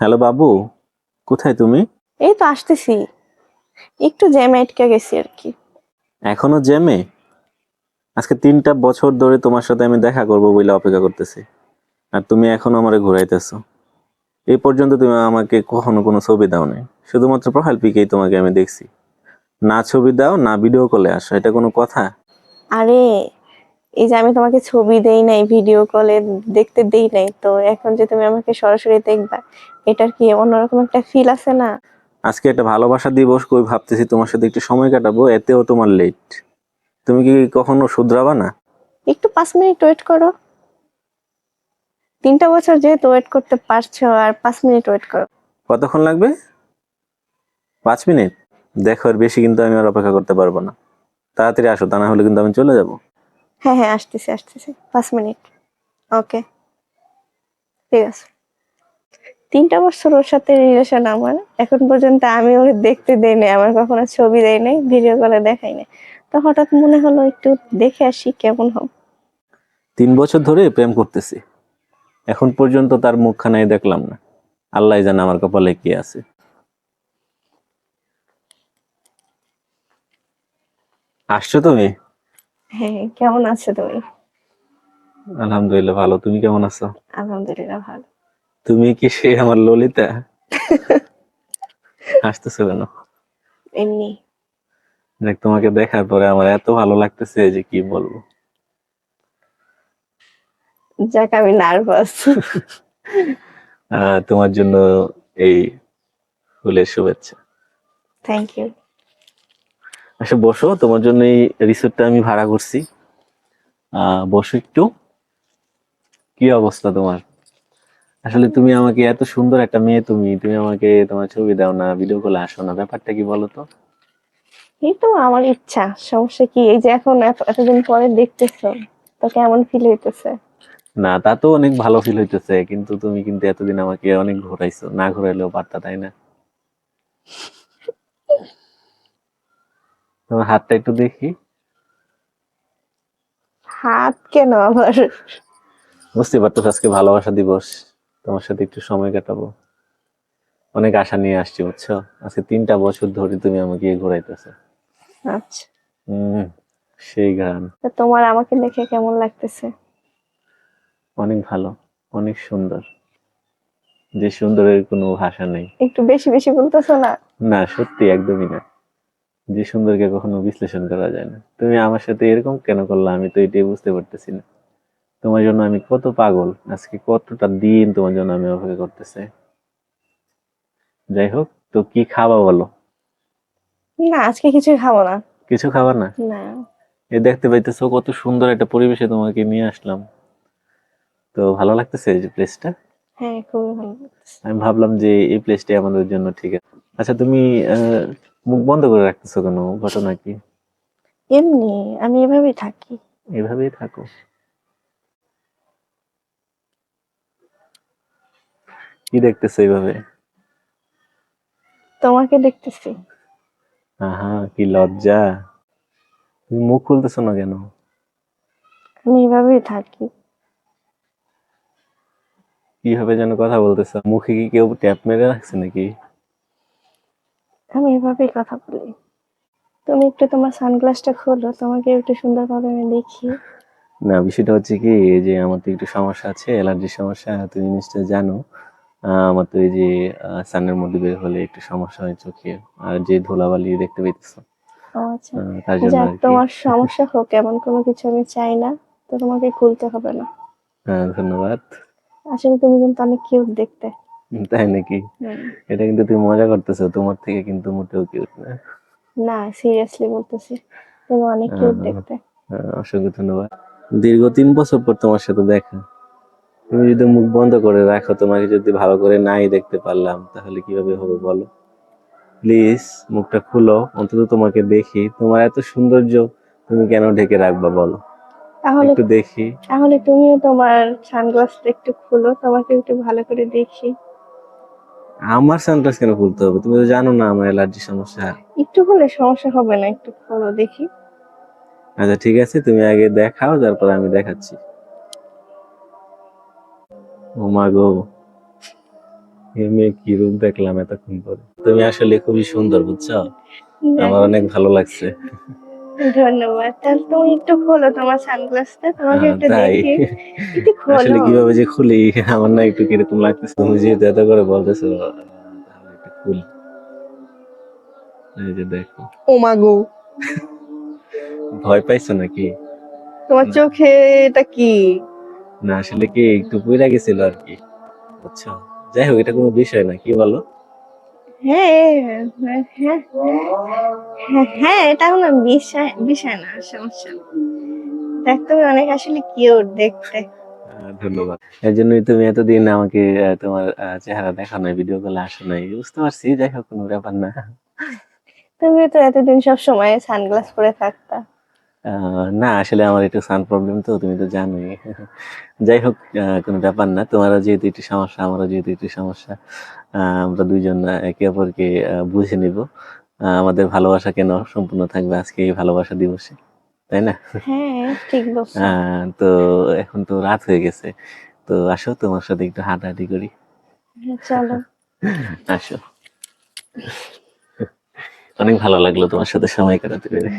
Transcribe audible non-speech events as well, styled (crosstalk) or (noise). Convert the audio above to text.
Hello বাবু কোথায় তুমি? এই তো আসতেছি। একটু জ্যাম আটকে গেছি আর কি। এখনও জ্যামে? আজকে তিনটা বছর ধরে তোমার সাথে আমি দেখা করব বলে অপেক্ষা করতেছি। আর তুমি এখনও আমারে ঘুরাইতেছো। এই পর্যন্ত তুমি আমাকে কখনো কোনো ছবি দাও নাই শুধুমাত্র প্রোফাইল পিকেই তোমাকে আমি দেখছি। না ছবি দাও না ভিডিও কলে আসো। এটা কোনো কথা? আরে এই যে আমি তোমাকে ছবি দেই নাই ভিডিও কলে দেখতে দেই নাই তো এখন যে তুমি আমাকে সরাসরি দেখবা এটার কি অন্যরকম একটা ফিল আছে না? আজকে একটা ভালোবাসা দিবস কই ভাবতেছি তোমার সাথে একটু সময় কাটাবো এতেও তোমার লেট তুমি কি কখনো শুধরাবা না? একটু পাঁচ মিনিট ওয়েট করো। তিনটা বছর যেহেতু ওয়েট করতে পারছ আর পাঁচ মিনিট ওয়েট করো। কতক্ষণ লাগবে? পাঁচ মিনিট? দেখো আর বেশি কিন্তু আমি আর অপেক্ষা করতে পারব না। তাড়াতাড়ি আসো তা না হলে কিন্তু আমি চলে যাব। হ্যাঁ হ্যাঁ আসতেছি আসতেছি। পাঁচ মিনিট। ওকে। ঠিক আছে। তিনটা বছর ওর সাথে রিলেশন আমার। এখন পর্যন্ত আমি ওকে দেখতে দেই নাই, আমার কখনো ছবি দেই নাই ভিডিও কলে দেখাই নাই। তো হঠাৎ মনে হলো একটু দেখে আসি কেমন হবে তিন বছর ধরে প্রেম করতেছি। এখন পর্যন্ত তার মুখখানাই দেখলাম না। আল্লাহ জানে আমার কপালে কি আছে। আসছো তুমি? হ্যাঁ কেমন আছো তুমি? আলহামদুলিল্লাহ ভালো। তুমি কেমন আছো? আলহামদুলিল্লাহ ভালো। তুমি কি সে আমার ললিতা? (laughs) হাসতেছো কেন? এমনি। দেখ তোমাকে দেখার পরে আমার এত ভালো লাগতেছে যে কি বলব? যাক আমি নার্ভাস (laughs) তোমার জন্য এই ফুলের শুভেচ্ছা। থ্যাংক ইউ আচ্ছা বসো তোমার জন্য এই রিসোর্টটা আমি ভাড়া করছি। বসো একটু। কি অবস্থা তোমার? আসলে তুমি আমাকে এত সুন্দর একটা মেয়ে তুমি তুমি আমাকে তোমার ছবি দাও না ভিডিও কলে আসো না ব্যাপারটা কি বলো তো? এই তো আমার ইচ্ছা সমস্যা কি? এই যে এখন এত- এতদিন পরে দেখতেছো তো কেমন ফিল হইতেছে? না তা তো অনেক ভালো ফিল হইতেছে কিন্তু তুমি কিন্তু এতদিন আমাকে অনেক ঘোরাইছো না ঘোরাইলেও পারতা তাই না? তোমার হাতটা একটু দেখি। হাত কেন আবার? বুঝতে পারতো আজকে ভালোবাসা দিবস। তোমার সাথে একটু সময় কাটাবো। অনেক আশা নিয়ে আসছি বুঝছ? আজকে তিনটা বছর ধরে তুমি আমাকে ঘোরাইতেছো। আচ্ছা। হম সেই গান। তোমার আমাকে দেখে কেমন লাগতেছে? অনেক ভালো অনেক সুন্দর। যে সুন্দরের কোনো ভাষা নেই। একটু বেশি বেশি বলতেছো না? না সত্যি একদমই না। যে সুন্দরকে কখনো বিশ্লেষণ করা যায় না। তুমি আমার সাথে এরকম কেন করলে আমি তো এটাই বুঝতে পারতেছি না। তোমার জন্য আমি কত পাগল আজকে কতটা দিন তোমার জন্য আমি অপেক্ষা করতেছি। যাই হোক তো কি খাবা বলো? না আজকে কিছু খাব না। কিছু খাবার না? না। এ দেখতে পাইতেছো কত সুন্দর একটা পরিবেশে তোমাকে নিয়ে আসলাম। তো ভালো লাগতেছে এই প্লেসটা হ্যাঁ খুবই ভালো আমি ভাবলাম যে এই প্লেসটাই আমাদের জন্য ঠিক আছে। আচ্ছা তুমি মুখ বন্ধ করে রাখতেছো কেন? ঘটনা কি? এমনি আমি এভাবেই থাকি। এভাবেই থাকো। কি দেখতেছো এইভাবে? তোমাকে দেখতেছি। আহা কি লজ্জা। তুমি মুখ খুলতেছো না কেন? আমি এভাবেই থাকি। কীভাবে যেন কথা বলতেছো? মুখে কি কেউ ট্যাপ মেরে রাখছে নাকি? আমি এভাবেই কথা বলি। তুমি একটু তোমার সানগ্লাসটা খোলো তোমাকে একটু সুন্দরভাবে আমি দেখি। না বিষয়টা হচ্ছে কি এই যে আমার তো একটু সমস্যা আছে অ্যালার্জির সমস্যা তুমি নিশ্চয় জানো। আমার তো এই যে সানের মধ্যে বের হলে একটু সমস্যা হয় চোখে আর যে ধুলাবালি দেখতে পাইতেছো। ও আচ্ছা। তোমার সমস্যা হোক এমন কোনো কিছু আমি চাই না তো তোমাকে খুলতে হবে না। হ্যাঁ ধন্যবাদ। আসলে তুমি কিন্তু অনেক কিউট দেখতে। (laughs) তাই নাকি? এটা কিন্তু তুমি মজা করতেছো তোমার থেকে কিন্তু মোটেও কিউট না। না সিরিয়াসলি বলতেছি তুমি অনেক কিউট দেখতে। আহ, অসংখ্য ধন্যবাদ। দীর্ঘ তিন বছর পর তোমার সাথে দেখা। তুমি যদি মুখ বন্ধ করে রাখো তোমাকে যদি ভালো করে নাই দেখতে পারলাম তাহলে কীভাবে হবে বলো? প্লিজ মুখটা খুলো অন্তত তোমাকে দেখি। তোমার এত সৌন্দর্য তুমি কেন ঢেকে রাখবা বলো? তাহলে একটু দেখি। তাহলে তুমিও তোমার সানগ্লাসটা একটু খুলো তোমাকে একটু ভালো করে দেখি। আমার সানগ্লাস কেন খুলতে হবে? তুমি তো জানো না আমার অ্যালার্জি সমস্যা। একটু হলে সমস্যা হবে না একটু খোলো দেখি। আচ্ছা ঠিক আছে তুমি আগে দেখাও তারপর আমি দেখাচ্ছি। ও মা গো মেয়ে কি রূপ দেখলাম এতক্ষণ পরে তুমি আসলে খুবই সুন্দর বুঝছ? আমার অনেক ভালো লাগছে। ধন্যবাদ। তাহলে তুমি একটু খোলো তোমার সানগ্লাসটা তোমাকে একটু দেখি। একটু খোলো। আসলে কীভাবে যে খুলি আমার না একটু কীরকম লাগতেছে। তুমি যেহেতু এত করে বলতেছো তাহলে একটু খুল। এই যে দেখো। ও মা ভয় পাইছো নাকি? তোমার চোখে এটা কি? না আসলে কি একটু পুইরা গেছিল আর কি। বুঝছ যাই হোক এটা কোনো বিষয় না কি বলো? হ্যাঁ হ্যাঁ হ্যাঁ হ্যাঁ, হ্যাঁ এটা কোনো বিষয় বিষয় না সমস্যা দেখ তুমি অনেক আসলে কিউট দেখতে। ধন্যবাদ। এর জন্যই তুমি এতদিন আমাকে তোমার চেহারা দেখানো ভিডিও কলে আসো নাই বুঝতে পারছি যাই হোক কোনো ব্যাপার না। তুমি তো এতদিন সব সময় সানগ্লাস পরে থাকতা। না আসলে আমার একটু সান প্রবলেম তো তুমি তো জানোই। যাই হোক কোনো ব্যাপার না তোমারও যেহেতু একটু সমস্যা আমারও যেহেতু একটু সমস্যা আমরা দুইজন একে অপরকে বুঝে নিব। আমাদের ভালোবাসা কেন সম্পূর্ণ থাকবে আজকে এই ভালোবাসা দিবসে তাই না? হ্যাঁ ঠিক তো এখন তো রাত হয়ে গেছে তো আসো তোমার সাথে একটু হাঁটাহাঁটি করি। চলো। আসো। অনেক ভালো লাগল তোমার সাথে সময় কাটাতে পেরে।